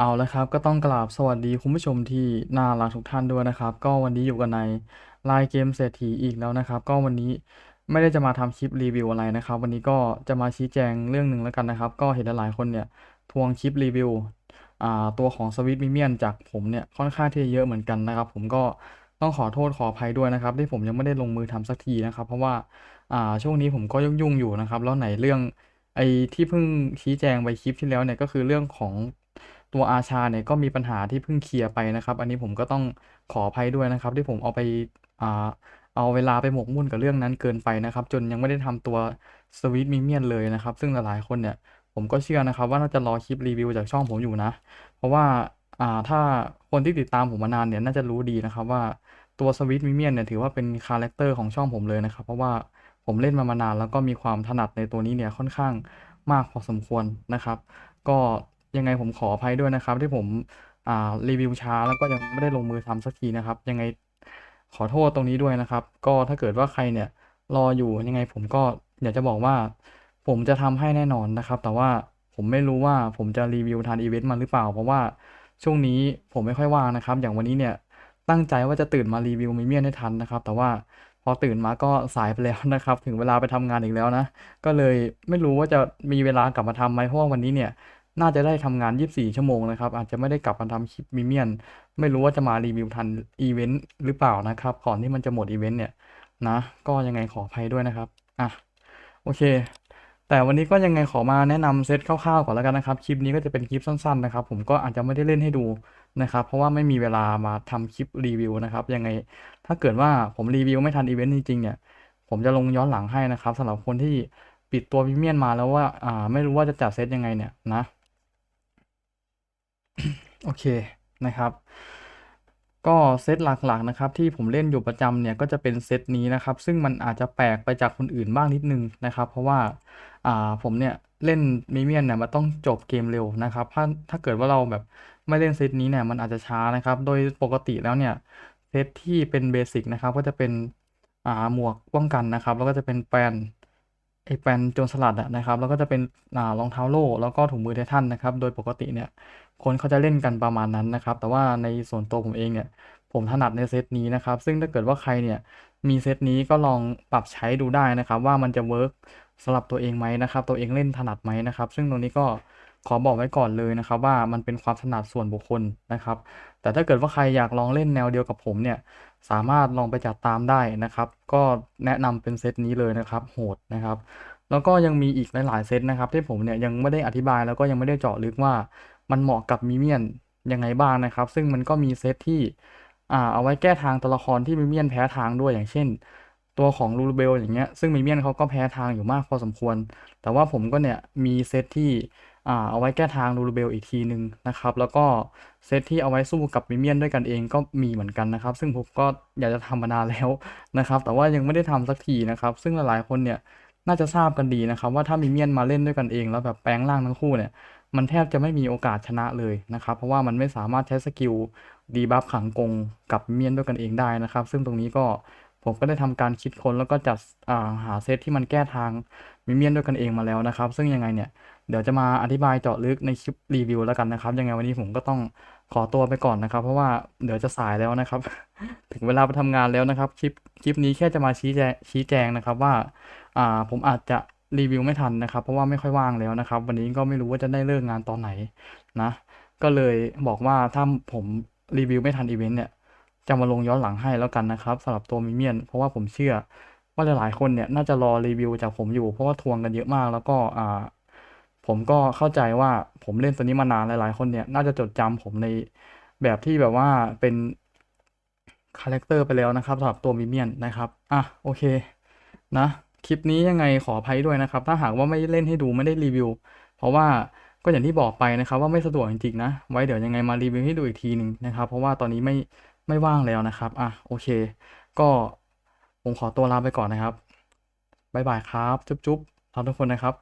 เอาละครับ ก็ต้องกราบสวัสดีคุณผู้ชมที่น่ารักทุกท่านด้วยนะครับ ก็วันนี้อยู่กันในไลน์เกมเศรษฐีอีกแล้วนะครับ ก็วันนี้ไม่ได้จะมาทำคลิปรีวิวอะไรนะครับ วันนี้ก็จะมาชี้แจงเรื่องหนึ่งแล้วกันนะครับ ก็เห็นหลายคนเนี่ยทวงคลิปรีวิวตัวของสวิตมิเมียนจากผมเนี่ยค่อนข้างที่จะเยอะเหมือนกันนะครับ ผมก็ต้องขอโทษขออภัยด้วยนะครับ ที่ผมยังไม่ได้ลงมือทำสักทีนะครับ เพราะว่าอ่าช่วงนี้ผมก็ยุ่งๆอยู่นะครับ แล้วไหนเรื่องไอ้ที่เพิ่งชี้แจงไปคลิปที่แล้วเนี่ยก็คือเรื่องของ ตัวอาชาเนี่ยก็มีปัญหาที่เพิ่งเคลียร์ไปนะครับ อันนี้ผมก็ต้องขออภัยด้วยนะครับ ที่ผมเอาไปอ่าเอาเวลาไปหมกมุ่นกับเรื่องนั้นเกินไปนะครับ จนยังไม่ได้ทำตัวสวิตมิเมียนเลยนะครับ ซึ่งหลายๆคนเนี่ยผมก็เชื่อนะครับ ว่าน่าจะรอคลิปรีวิวจากช่องผมอยู่นะ เพราะว่าอ่าถ้าคนที่ติดตามผมมานานเนี่ยน่าจะรู้ดีนะครับว่าตัวสวิตมิเมียนเนี่ยถือว่าเป็นคาแรคเตอร์ของช่องผมเลยนะครับ เพราะว่าผมเล่นมามานานแล้วก็มีความถนัดในตัวนี้เนี่ยค่อนข้างมากพอสมควรนะครับ ก็ ยังไงผมขออภัยด้วยนะครับ ที่ผมอ่ารีวิวช้าแล้วก็ยังไม่ได้ลงมือทำสักทีนะครับ ยังไงขอโทษตรงนี้ด้วยนะครับ ก็ถ้าเกิดว่าใครเนี่ยรออยู่ยังไงผมก็อยากจะบอกว่า ผมจะทำให้แน่นอนนะครับ แต่ว่าผมไม่รู้ว่าผมจะรีวิวทันอีเวนต์มาหรือเปล่า เพราะว่าช่วงนี้ผมไม่ค่อยว่างนะครับ อย่างวันนี้เนี่ยตั้งใจว่าจะตื่นมารีวิวมิเมียนให้ทันนะครับ แต่ว่าพอตื่นมาก็สายไปแล้วนะครับ ถึงเวลาไปทำงานอีกแล้วนะ ก็เลยไม่รู้ว่าจะมีเวลากลับมาทำไหมเพราะว่าวันนี้เนี่ย น่าจะได้ทำงาน 24 ชั่วโมงนะครับ อาจจะไม่ได้กลับมาทำคลิปมิเมียน ไม่รู้ว่าจะมารีวิวทันอีเวนต์หรือเปล่านะครับ ก่อนที่มันจะหมดอีเวนต์เนี่ยนะ ก็ยังไงขออภัยด้วยนะครับ อะ โอเค แต่วันนี้ก็ยังไงขอมาแนะนำเซตคร่าวๆก่อนแล้วกันนะครับ คลิปนี้ก็จะเป็นคลิปสั้นๆนะครับ ผมก็อาจจะไม่ได้เล่นให้ดูนะครับ เพราะว่าไม่มีเวลามาทำคลิปรีวิวนะครับ ยังไง ถ้าเกิดว่าผมรีวิวไม่ทันอีเวนต์จริงๆเนี่ย ผมจะลงย้อนหลังให้นะครับสำหรับคนที่ปิดตัวพรีเมียมมาแล้วว่า อ่า ไม่รู้ว่าจะจัดเซตยังไงเนี่ยนะ โอเคนะครับก็เซตหลักๆนะครับที่ผมเล่นอยู่ประจำเนี่ยก็จะเป็นเซตนี้นะครับ ซึ่งมันอาจจะแปลกไปจากคนอื่นบ้างนิดนึงนะครับ เพราะว่าอ่าผมเนี่ยเล่นมิเมียนเนี่ยมันต้องจบเกมเร็วนะครับ ถ้าถ้าเกิดว่าเราแบบไม่เล่นเซตนี้เนี่ยมันอาจจะช้านะครับ โดยปกติแล้วเนี่ยเซตที่เป็นเบสิกนะครับก็จะเป็นอ่าหมวกป้องกันนะครับ แล้วก็จะเป็นแปน ไอแปนโจรสลัดนะครับ แล้วก็จะเป็นรองเท้าโล่แล้วก็ถุงมือไททันนะครับ โดยปกติเนี่ยคนเขาจะเล่นกันประมาณนั้นนะครับ แต่ว่าในส่วนตัวผมเองเนี่ยผมถนัดในเซตนี้นะครับ ซึ่งถ้าเกิดว่าใครเนี่ยมีเซตนี้ก็ลองปรับใช้ดูได้นะครับ ว่ามันจะเวิร์กสำหรับตัวเองไหมนะครับ ตัวเองเล่นถนัดไหมนะครับ ซึ่งตรงนี้ก็ ขอบอกไว้ก่อนเลยนะครับว่ามันเป็นความถนัดส่วนบุคคลนะครับ แต่ถ้าเกิดว่าใครอยากลองเล่นแนวเดียวกับผมเนี่ยสามารถลองไปจัดตามได้นะครับ ก็แนะนำเป็นเซตนี้เลยนะครับโหดนะครับ แล้วก็ยังมีอีกหลายๆเซตนะครับ ที่ผมเนี่ยยังไม่ได้อธิบายแล้วก็ยังไม่ได้เจาะลึกว่ามันเหมาะกับมิเมียนยังไงบ้างนะครับ ซึ่งมันก็มีเซตที่อ่าเอาไว้แก้ทางตัวละครที่มิเมียนแพ้ทางด้วยอย่างเช่น ตัวของลูลูเบลอย่างเงี้ยซึ่งมิเมียนเขาก็แพ้ทางอยู่มากพอสมควร แต่ว่าผมก็เนี่ยมีเซตที่ เอาไว้แก้ทางลูลูเบลอีกทีหนึ่งนะครับ แล้วก็เซตที่เอาไว้สู้กับมิเมียนด้วยกันเองก็มีเหมือนกันนะครับ ซึ่งผมก็อยากจะทำมานานแล้วนะครับ แต่ว่ายังไม่ได้ทำสักทีนะครับ ซึ่งหลายๆคนเนี่ยน่าจะทราบกันดีนะครับ ว่าถ้ามิเมียนมาเล่นด้วยกันเอง แล้วแบบแปลงร่างทั้งคู่เนี่ยมันแทบจะไม่มีโอกาสชนะเลยนะครับ เพราะว่ามันไม่สามารถใช้สกิลดีบัฟขังกงกับเมียนด้วยกันเองได้นะครับ ซึ่งตรงนี้ก็ ผมก็ได้ทำการคิดค้นแล้วก็จัดาหาเซตที่มันแก้ทางมิเมียนด้วยกันเองมาแล้วนะครับ ซึ่งยังไงเนี่ยเดี๋ยวจะมาอธิบายเจาะลึกในคลิปรีวิวแล้วกันนะครับยังไงวันนี้ผมก็ต้องขอตัวไปก่อนนะครับ เพราะว่าเดี๋ยวจะสายแล้วนะครับ ถึงเวลาไปทำงานแล้วนะครับคลิปคลิปนี้แค่จะมาชี้แจงชี้แจงนะครับว่าอ่าผมอาจจะรีวิวไม่ทันนะครับ เพราะว่าไม่ค่อยว่างแล้วนะครับ วันนี้ก็ไม่รู้ว่าจะได้เลิกงานตอนไหนนะ ก็เลยบอกว่าถ้าผมรีวิวไม่ทันอีเวนต์เนี่ย จะมาลงย้อนหลังให้แล้วกันนะครับสำหรับตัวมิเมียน เพราะว่าผมเชื่อว่าหลายๆคนเนี่ยน่าจะรอรีวิวจากผมอยู่ เพราะว่าทวงกันเยอะมากแล้วก็อ่าผมก็เข้าใจว่าผมเล่นตัวนี้มานานหลายๆ คนเนี่ย น่าจะจดจำผมในแบบที่แบบว่าเป็นคาแรคเตอร์ไปแล้วนะครับสำหรับตัวมิเมียนนะครับอะโอเคนะคลิปนี้ยังไงขออภัยด้วยนะครับ ถ้าหากว่าไม่เล่นให้ดูไม่ได้รีวิว เพราะว่าก็อย่างที่บอกไปนะครับ ว่าไม่สะดวกจริงๆนะ ไว้เดี๋ยวยังไงมารีวิวให้ดูอีกทีหนึ่งนะครับ เพราะว่าตอนนี้ไม่ ไม่ว่างแล้วนะครับ อะโอเค ก็ผมขอตัวลาไปก่อนนะครับ บ๊ายบายครับ จุ๊บๆทุกคนนะครับ